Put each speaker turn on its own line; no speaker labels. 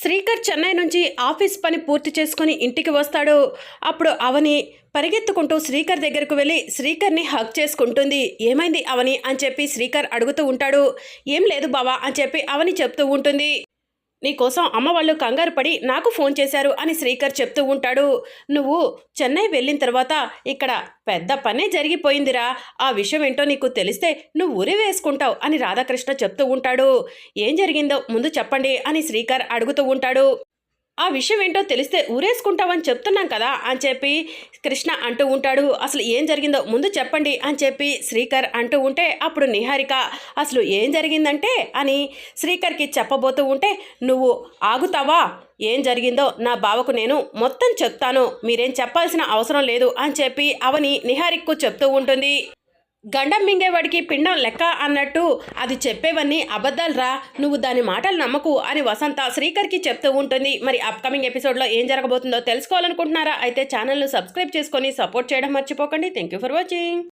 శ్రీకర్ చెన్నై నుంచి ఆఫీస్ పని పూర్తి చేసుకుని ఇంటికి వస్తాడు. అప్పుడు అవని పరిగెత్తుకుంటూ శ్రీకర్ దగ్గరకు వెళ్ళి శ్రీకర్ని హక్ చేసుకుంటుంది. ఏమైంది అవని అని చెప్పి శ్రీకర్ అడుగుతూ ఉంటాడు. ఏం లేదు బావా అని చెప్పి అవని చెప్తూ ఉంటుంది. నీకోసం అమ్మ వాళ్ళు కంగారు పడి నాకు ఫోన్ చేశారు అని శ్రీకర్ చెప్తూ ఉంటాడు. నువ్వు చెన్నై వెళ్ళిన తర్వాత ఇక్కడ పెద్ద పనే జరిగిపోయిందిరా. ఆ విషయం ఏంటో నీకు తెలిస్తే నువ్వు ఉరి వేసుకుంటావు అని రాధాకృష్ణ చెప్తూ ఉంటాడు. ఏం జరిగిందో ముందు చెప్పండి అని శ్రీకర్ అడుగుతూ ఉంటాడు. ఆ విషయం ఏంటో తెలిస్తే ఊరేసుకుంటావని చెప్తున్నాం కదా అని చెప్పి కృష్ణ అంటూ ఉంటాడు. అసలు ఏం జరిగిందో ముందు చెప్పండి అని చెప్పి శ్రీకర్ అంటూ ఉంటే అప్పుడు నిహారిక అసలు ఏం జరిగిందంటే? అని శ్రీకర్కి చెప్పబోతూ ఉంటే నువ్వు ఆగుతావా? ఏం జరిగిందో నా బావకు నేను మొత్తం చెప్తాను. మీరేం చెప్పాల్సిన అవసరం లేదు అని చెప్పి అవని నిహారిక్కు చెప్తూ ఉంటుంది. గండం మింగేవాడికి పిండం లెక్క అన్నట్టు అది చెప్పేవన్నీ అబద్ధాలురా. నువ్వు దాని మాటలు నమ్మకు అని వసంత శ్రీకర్కి చెప్తూ ఉంటుంది. మరి అప్కమింగ్ ఎపిసోడ్లో ఏం జరగబోతుందో తెలుసుకోవాలనుకుంటున్నారా? అయితే ఛానల్ను సబ్స్క్రైబ్ చేసుకొని సపోర్ట్ చేయడం మర్చిపోకండి. Thank you for watching